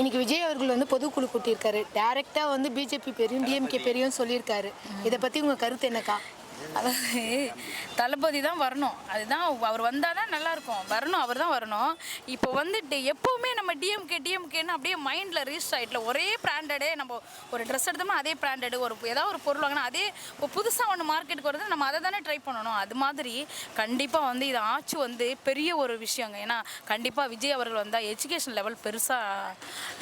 இன்னைக்கு விஜய் அவர்கள் வந்து பொதுக்குழு கூட்டியிருக்காரு. டைரக்டா வந்து பிஜேபி பெரியும் டிஎம்கே பெரியும் சொல்லியிருக்காரு. இதை பத்தி உங்க கருத்து என்னக்கா? அதாவது தளபதி தான் வரணும். அதுதான் அவர் வந்தால் தான் நல்லாயிருக்கும் வரணும் அவர் தான் வரணும். இப்போ வந்துட்டு எப்போவுமே நம்ம டிஎம்கே டிஎம்கேன்னு அப்படியே மைண்டில் ரீச் ஆகிட்டல ஒரே பிராண்டடே நம்ம ஒரு ட்ரெஸ் எடுத்தோம்னா அதே பிராண்டடு ஒரு ஏதாவது ஒரு பொருள் வாங்கினா அதே இப்போ புதுசாக ஒன்று மார்க்கெட்டுக்கு வருது நம்ம அதை தானே ட்ரை பண்ணணும். அது மாதிரி கண்டிப்பாக வந்து இது ஆச்சு வந்து பெரிய ஒரு விஷயங்க. ஏன்னா கண்டிப்பாக விஜய் அவர்கள் வந்தால் எஜுகேஷன் லெவல் பெருசாக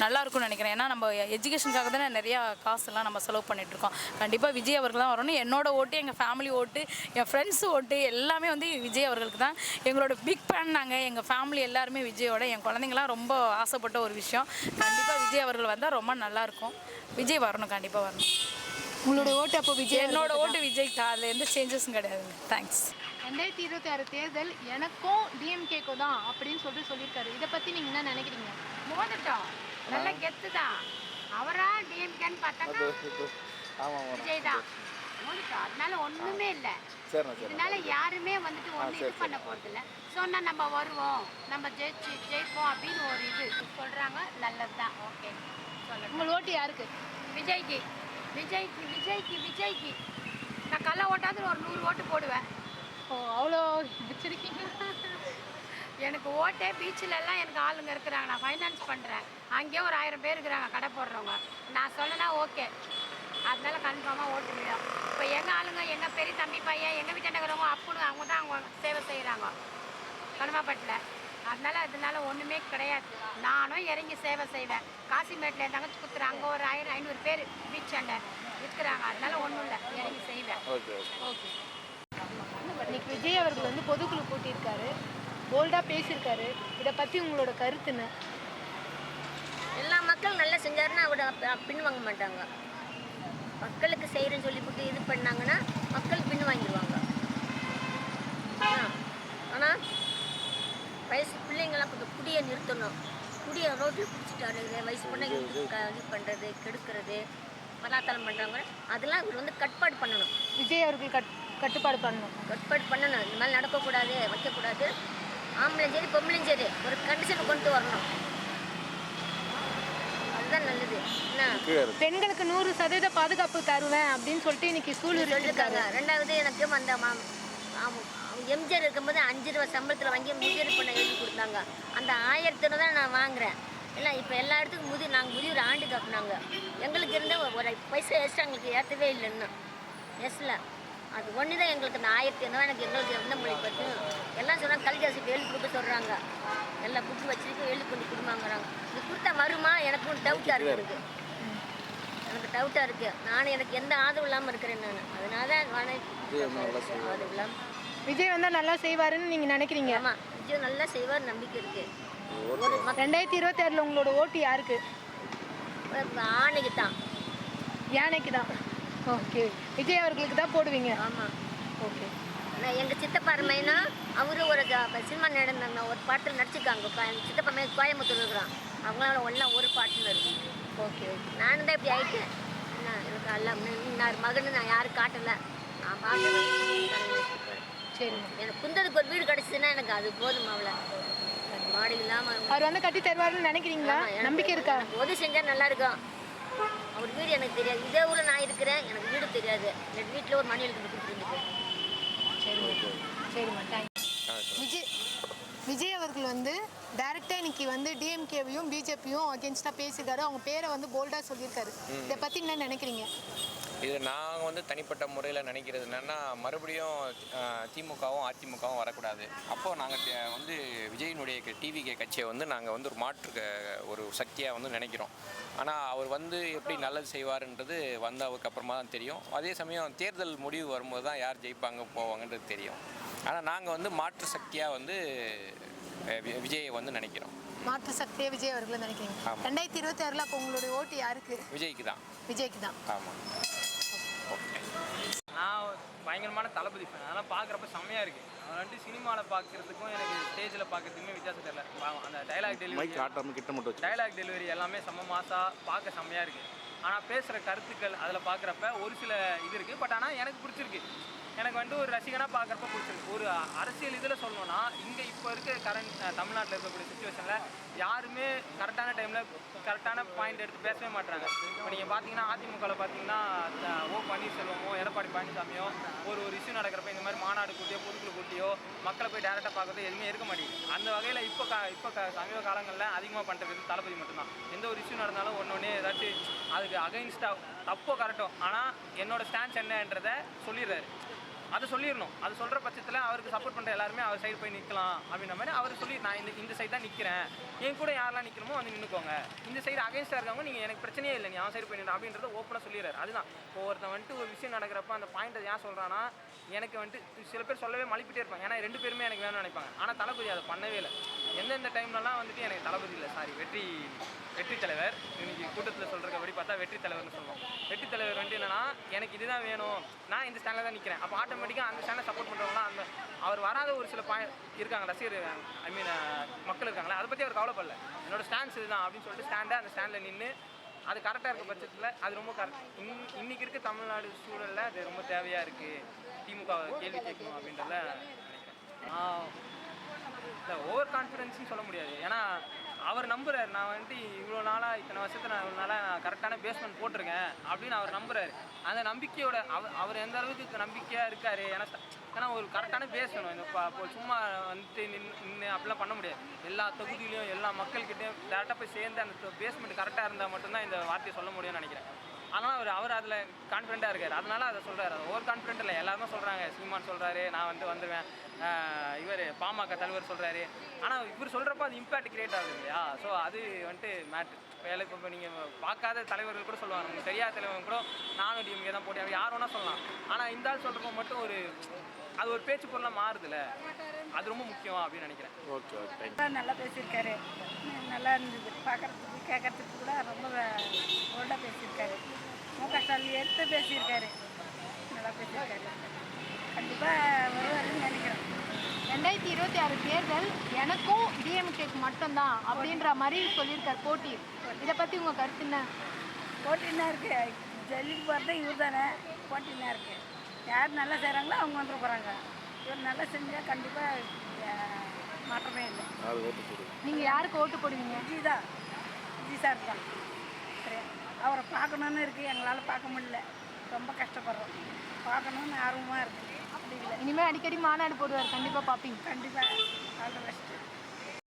நல்லா இருக்கும்னு நினைக்கிறேன். ஏன்னா நம்ம எஜுகேஷனுக்காக தானே நிறையா காசுலாம் நம்ம செலவு பண்ணிகிட்ருக்கோம் கண்டிப்பாக விஜய் அவர்கள் தான் வரணும். என்னோட ஓட்டு எங்கள் ஃபேமிலி ஓட்டு என் ஃப்ரெண்ட்ஸ் ஓட்டு எல்லாமே வந்து விஜய் அவர்களுக்கு தான். எங்களோட பிக் ஃபேன் நாங்கள் எங்கள் ஃபேமிலி எல்லாருமே விஜயோட. என் குழந்தைங்களாம் ரொம்ப ஆசைப்பட்ட ஒரு விஷயம். கண்டிப்பாக விஜய் அவர்கள் வந்தால் ரொம்ப நல்லாயிருக்கும் விஜய் வரணும் கண்டிப்பாக வரணும். உங்களோட ஓட்டு அப்போ விஜய் என்னோட ஓட்டு விஜய் தான். அதில் எந்த சேஞ்சஸும் கிடையாதுங்க. தேங்க்ஸ் ரெண்டாயிரத்தி இருபத்தி ஆறு தேர்தல் எனக்கும் டிஎம்கேக்கும் தான் அப்படின்னு சொல்லிட்டு சொல்லியிருக்காரு. இதை பத்தி நீங்க என்ன நினைக்கிறீங்க? மோதட்டும். நல்ல கெத்து தான் அவரா டிஎம்கேன்னு பார்த்தாக்கா விஜய் தான். அதனால ஒண்ணுமே இல்லை. இதனால யாருமே வந்துட்டு ஒன்றும் இது பண்ண போறதில்ல சொன்னா நம்ம வருவோம். நம்ம ஜெயிச்சு ஜெயிப்போம் அப்படின்னு ஒரு இது சொல்றாங்க. நல்லது தான் ஓகே. சொல்லட்டும் உங்கள் ஓட்டு யாருக்கு? விஜய்க்கு. விஜய்க்கு விஜய்க்கு விஜய்க்கு. நான் கள்ள ஓட்டாவது ஒரு நூறு ஓட்டு போடுவேன். ஓ அவ்வளோ வச்சிருக்கீங்க. எனக்கு ஓட்டே பீச்சில் எல்லாம் எனக்கு ஆளுங்க இருக்கிறாங்க. நான் ஃபைனான்ஸ் பண்ணுறேன் அங்கேயே ஒரு ஆயிரம் பேர் இருக்கிறாங்க. கடை போடுறவங்க. நான் சொன்னேன்னா ஓகே. அதனால கன்ஃபார்மாக ஓட்டு விடும் இப்போ எங்கள் ஆளுங்க எங்கள் பெரிய தம்பி பையன் எங்கள் வீட்டில் இருக்கிறவங்க அப்புனு அவங்க தான் அவங்க சேவை செய்கிறாங்க கனமாப்பட்டில் அதனால அதனால ஒன்றுமே கிடையாது. நானும் இறங்கி சேவை செய்வேன். காசிமேட்டில் என் தங்கச்சி குத்துறேன் அங்கே ஒரு ஆயிரம் ஐநூறு பேர் பீச் அண்டை இருக்கிறாங்க. அதனால ஒன்றும் இல்லை. இறங்கி செய்வேன். Okay okay. இன்னைக்கு விஜய் அவர்கள் வந்து பொதுக்குழு கூட்டியிருக்காரு. போல்டா பேசியிருக்காரு. இதை பத்தி உங்களோட கருத்து என்ன எல்லா மக்கள் நல்லா செஞ்சாருன்னா அவட அப்ப- பின் வாங்க மாட்டாங்க. மக்களுக்கு செய்கிறேன்னு சொல்லிவிட்டு இது பண்ணாங்கன்னா மக்கள் பின் வாங்கிடுவாங்க. ஆனால் வயசு பிள்ளைங்களாம் கொஞ்சம் குடியை நிறுத்தணும். குடியை ரோட்டில் பிடிச்சிட்டாரு வயசு பொண்ணை இது பண்ணுறது கெடுக்கிறது பலாத்தலம் பண்ணுறவங்க அதெல்லாம் இவர் வந்து கட்பாடு பண்ணணும். விஜய் அவர்கள் கட் கட்டுப்பாடு பண்ணணும். கட்பாடு பண்ணணும். இந்த மாதிரி நடக்கக்கூடாது வைக்கக்கூடாது. ஆம்பளையும் சரி பொம்பளையும் சரி ஒரு கண்டிஷன் கொண்டு வரணும். அதுதான் நல்லது. பெண்களுக்கு நூறு சதவீத பாதுகாப்பு தருவேன் அப்படின்னு சொல்லிட்டு இன்னைக்கு சூழல் சொல்லியிருக்காங்க. ரெண்டாவது எனக்கு அந்த எம்ஜிஆர் இருக்கும்போது அஞ்சு ரூபா சம்பளத்தில் வாங்கி முதியோர் பண்ண எழுதி கொடுத்தாங்க. அந்த ஆயிரத்தி தான் நான் வாங்குறேன். இல்லை இப்போ எல்லா இடத்துக்கும் முதி நாங்கள் முதியோர் ஆண்டு காப்பினாங்க எங்களுக்கு இருந்த ஒரு- பைசா எக்ஸ்ட்ரா எங்களுக்கு ஏற்றவே இல்லை இன்னும் எஸ்ல அது ஒன்று தான் எங்களுக்கு அந்த ஆயிரத்தி ஐநூறுவா எனக்கு எங்களுக்கு எந்த மொழி பற்றும் எல்லாம் சொன்னாங்க கல்வியாசிக்கு எழுதி கொடுக்க சொல்கிறாங்க எல்லா புக்கு வச்சிருக்கோம் எழுதி கொண்டு கொடுமாங்கிறாங்க. இது கொடுத்தா வருமா? எனக்கு ஒரு டவுட்டாக இருக்குது எனக்கு டவுட்டாக இருக்குது நான் எனக்கு எந்த ஆதரவு இல்லாமல் இருக்கிறேன் நான். அதனால தான் ஆதரவு இல்லாமல் விஜய் வந்தா நல்லா செய்வாருன்னு நீங்க நினைக்கிறீங்க? ஆமாம் விஜய் நல்லா செய்வார் நம்பிக்கை இருக்குது ரெண்டாயிரத்தி இருபத்தி ஆறுல உங்களோட ஓட்டு யாருக்கு? ஆணைக்கு தான் யானைக்கு தான் ஓகே. விஜய் அவர்களுக்கு தான் போடுவீங்க? ஆமாம் ஓகே. எங்கள் சித்தப்பா அருமைனா அவரு ஒரு சினிமா நடந்தாங்க ஒரு பாட்டில் நடிச்சிருக்காங்க. கோ- எங்க சித்தப்பா மேலே கோயம்புத்தூர் இருக்கிறான். அவங்களால ஒன்றா ஒரு பாட்டில் ஓகே ஓகே. நானும் தான் இப்படி ஆயிட்டேன். என்ன எனக்கு எல்லாம் நான் மகனு நான் யாரும் காட்டலை. நான் பார்க்கல சரிம்மா எனக்கு குந்ததுக்கு ஒரு வீடு கிடச்சிதுன்னா எனக்கு அது போதும் அவளை. மாடு இல்லாமல் அவர் வந்து கட்டி தருவாருன்னு நினைக்கிறீங்களா நம்பிக்கை இருக்கா? உதவி செஞ்சால் நல்லா இருக்கும். அவர் வீடு எனக்கு தெரியாது. இதே ஊரில் நான் இருக்கிறேன். எனக்கு வீடு தெரியாது. எனக்கு வீட்டில் ஒரு மணி எழுதி கொடுத்துருக்கு சரிம்மா சரிம்மா தேங்க்ஸ் விஜய் விஜய் அவர்கள் வந்து டைரக்டா இன்னைக்கு வந்து டிஎம்கேவையும் பிஜேபியும் அகேன்ஸ்டா பேசியிருக்காரு. அவங்க பேரை வந்து போல்டா சொல்லியிருக்காரு. இதை பத்தி என்ன நினைக்கிறீங்க? இது நாங்கள் வந்து தனிப்பட்ட முறையில் நினைக்கிறது என்னென்னா மறுபடியும் திமுகவும் அதிமுகவும் வரக்கூடாது. அப்போது நாங்கள் வந்து விஜயினுடைய டிவிகே கட்சியை வந்து நாங்கள் வந்து ஒரு மாற்று ஒரு சக்தியாக வந்து நினைக்கிறோம். ஆனால் அவர் வந்து எப்படி நல்லது செய்வாருன்றது வந்ததுக்கு அப்புறமா தான் தெரியும். அதே சமயம் தேர்தல் முடிவு வரும்போது தான் யார் ஜெயிப்பாங்க போவாங்கன்றது தெரியும். ஆனால் நாங்கள் வந்து மாற்று சக்தியாக வந்து விஜயை வந்து நினைக்கிறோம். மாற்று சக்தியை விஜய் அவர்கள் நினைக்கிறீங்க. ரெண்டாயிரத்தி இருபத்தி ஆறுல அப்போ உங்களுடைய ஓட்டு யாருக்கு? விஜய்க்கு தான். விஜய்க்கு தான். ஆமாம் பயங்கரமான தளபதி ஃபேன் அதெல்லாம் பார்க்குறப்ப செம்மையாக இருக்குது அவன் வந்துட்டு சினிமாவில் பார்க்குறதுக்கும் எனக்கு ஸ்டேஜில் பார்க்கறதுக்குமே வித்தியாசம் தெரியல. அந்த டைலாக் டெலிவரி காட்டாம கிட்ட மட்டும் டைலாக் டெலிவரி எல்லாமே செம்ம மாசா பார்க்க செம்மையாக இருக்குது ஆனால் பேசுகிற கருத்துக்கள் அதில் பார்க்குறப்ப ஒரு சில இது இருக்குது பட் ஆனால் எனக்கு பிடிச்சிருக்கு. எனக்கு வந்து ஒரு ரசிகனாக பார்க்குறப்ப பிடிச்சிருக்கு. ஒரு அரசியல் இதில் சொல்லணும்னா இங்கே இப்போ இருக்க கரண்ட் தமிழ்நாட்டில் இருக்கக்கூடிய சுச்சுவேஷனில் யாருமே கரெக்டான டைமில் கரெக்டான பாயிண்ட் எடுத்து பேசவே மாட்டாங்க இப்போ நீங்கள் பார்த்தீங்கன்னா அதிமுகவில் பார்த்தீங்கன்னா ஓ பன்னீர்செல்வமோ எடப்பாடி பழனிசாமியோ ஒரு ஒரு இஷ்யூ நடக்கிறப்ப இந்த மாதிரி மாநாடு கூட்டியோ பொதுக்குழு கூட்டியோ மக்களை போய் டேரெக்டாக பார்க்கறது எதுவுமே இருக்க மாட்டேங்குது. அந்த வகையில் இப்போ கா இப்போ க சமீப காலங்களில் அதிகமாக பண்ணுறது தளபதி மட்டும்தான். எந்த ஒரு இஷ்யூ நடந்தாலும் ஒன்று ஒன்று ஏதாச்சும் அதுக்கு அகைன்ஸ்டாக தப்போ கரெக்டோ ஆனால் என்னோட ஸ்டான்ஸ் என்னன்றதை சொல்லிடுறாரு. அதை சொல்லிடணும் அது சொல்கிற பட்சத்தில் அவருக்கு சப்போர்ட் பண்ணுற எல்லாருமே அவர் சைடு போய் நிற்கலாம் அப்படின்ற மாதிரி அவர் சொல்லி நான் இந்த இந்த சைடு தான் நிற்கிறேன் என் கூட யாரெல்லாம் நிற்கணுமோ வந்து நின்றுக்கோங்க இந்த சைடு அகைன்ஸ்டாக இருக்கவங்க நீங்கள் எனக்கு பிரச்சனையே இல்லை. நீ அவன் சைடு போய் நின்று அப்படின்றத ஓப்பனாக சொல்லிடுறாரு அதுதான். இப்போ ஒருத்தன் வந்துட்டு ஒரு விஷயம் நடக்கிறப்ப அந்த பாயிண்ட்டை ஏன் சொல்கிறான்னா எனக்கு வந்துட்டு சில பேர் சொல்லவே மலிப்பிட்டே இருப்பாங்க. ஏன்னா ரெண்டு பேருமே எனக்கு வேணும்னு நினைப்பாங்க. ஆனால் தளபதி அதை பண்ணவே இல்லை. எந்தெந்த டைம்லலாம் வந்துட்டு எனக்கு தளபதி இல்லை. சாரி வெற்றி வெற்றி தலைவர். இன்னைக்கு கூட்டத்தில் அப்படி பார்த்தா வெற்றி தலைவர்னு சொல்லுவோம். வெற்றி தலைவர் வந்துட்டு என்னன்னா எனக்கு இதுதான் வேணும். நான் இந்த ஸ்டாண்டில் தான் நிற்கிறேன் அப்போ ஆட்டோமேட்டிக்காக அந்த ஸ்டாண்டை சப்போர்ட் பண்ணுறவங்களாம் அந்த அவர் வராத ஒரு சில பாயிண்ட் இருக்காங்க ரசிகர் ஐ மீன் மக்கள் இருக்காங்களே அதை பற்றி அவர் கவலைப்படல. என்னோட ஸ்டாண்ட்ஸ் இதுதான் அப்படின்னு சொல்லிட்டு ஸ்டாண்டை அந்த ஸ்டாண்டில் நின்று அது கரெக்டாக இருக்க பட்சத்தில் அது ரொம்ப கரெக்ட் இன் இன்னைக்கு இருக்க தமிழ்நாடு சூழலில் அது ரொம்ப தேவையாக இருக்குது திமுக கேள்வி கேட்கணும் அப்படின்றத நினைக்கிறேன். இல்லை ஓவர் கான்ஃபிடென்ஸ்னு சொல்ல முடியாது. ஏன்னா அவர் நம்புறாரு. நான் வந்துட்டு இவ்வளோ நாளாக இத்தனை வருஷத்துல நான் இவ்வளோ நாளாக நான் கரெக்டான பேஸ்மெண்ட் போட்டிருக்கேன் அப்படின்னு அவர் நம்புறாரு. அந்த நம்பிக்கையோட அவர் அவர் எந்த அளவுக்கு நம்பிக்கையாக இருக்காரு? ஏன்னா ஏன்னா ஒரு கரெக்டான பேஸ் வேணும். இந்த இப்போ சும்மா வந்துட்டு நின்று நின்று அப்படிலாம் பண்ண முடியாது. எல்லா தொகுதியிலையும் எல்லா மக்கள்கிட்டையும் டேரெக்டாக போய் சேர்ந்து அந்த பேஸ்மெண்ட் கரெக்டாக இருந்தால் மட்டும்தான் இந்த வார்த்தையை சொல்ல முடியும்னு நினைக்கிறேன். ஆனால் அவர் அவர் அதில் கான்ஃபிடென்ட்டாக இருக்கார். அதனால அதை சொல்கிறாரு ஓவர் கான்ஃபிடென்ட் இல்லை. எல்லாருமே சொல்கிறாங்க சீமான் சொல்கிறாரு நான் வந்து வந்துடுவேன் இவர் பாமக தலைவர் சொல்கிறாரு ஆனால் இவர் சொல்கிறப்ப அது இம்பேக்ட் கிரியேட் ஆகுது இல்லையா? ஸோ அது வந்துட்டு மேட்ரு வேலை இப்போ நீங்கள் பார்க்காத தலைவர்கள் கூட சொல்லுவாங்க. நமக்கு தெரியாத தலைவங்க கூட நானும் டிஎம்கே தான் போட்டி யார் வேணால் சொல்லலாம். ஆனால் இந்த ஆள் சொல்கிறப்ப மட்டும் ஒரு அது ஒரு பேச்சு பொருளாக மாறுதுல்ல? அது ரொம்ப முக்கியம் அப்படின்னு நினைக்கிறேன். ஓகே ஓகே நல்லா பேசியிருக்காரு. நல்லா இருந்தது. பார்க்கறதுக்கு கேட்கறதுக்கு கூட ரொம்ப ஓல்டாக பேசியிருக்காரு. மு க ஸ்டாலின் எடுத்து பேசியிருக்காரு. நல்லா பேசியிருக்காரு. கண்டிப்பாக வருவாருன்னு நினைக்கிறேன். ரெண்டாயிரத்தி இருபத்தி ஆறு தேர்தல் எனக்கும் டிஎம்கேக்கு மட்டும்தான் அப்படின்ற மாதிரி சொல்லியிருக்கார் போட்டி. இதை பற்றி உங்கள் கருத்து என்ன? போட்டின்னா இருக்கு. ஜல்லிக்கு போகிறது இவர் தானே. போட்டின்னா இருக்கு. யார் நல்லா செய்கிறாங்களோ அவங்க வந்துட போகிறாங்க இவர் நல்லா செஞ்சால் கண்டிப்பாக மாற்றமே இல்லை. நீங்கள் யாருக்கு ஓட்டு போடுவீங்க? விஜய் தான் விஜய் சார் தான். சரி. அவரை பார்க்கணுன்னு இருக்குது எங்களால் பார்க்க முடியல. ரொம்ப கஷ்டப்படுறோம். பார்க்கணுன்னு ஆர்வமாக இருக்குது இனிமேல் அடிக்கடி மாநாடு போடுவார். கண்டிப்பாக பார்ப்பீங்க கண்டிப்பாக ஆல் த பெஸ்ட்டு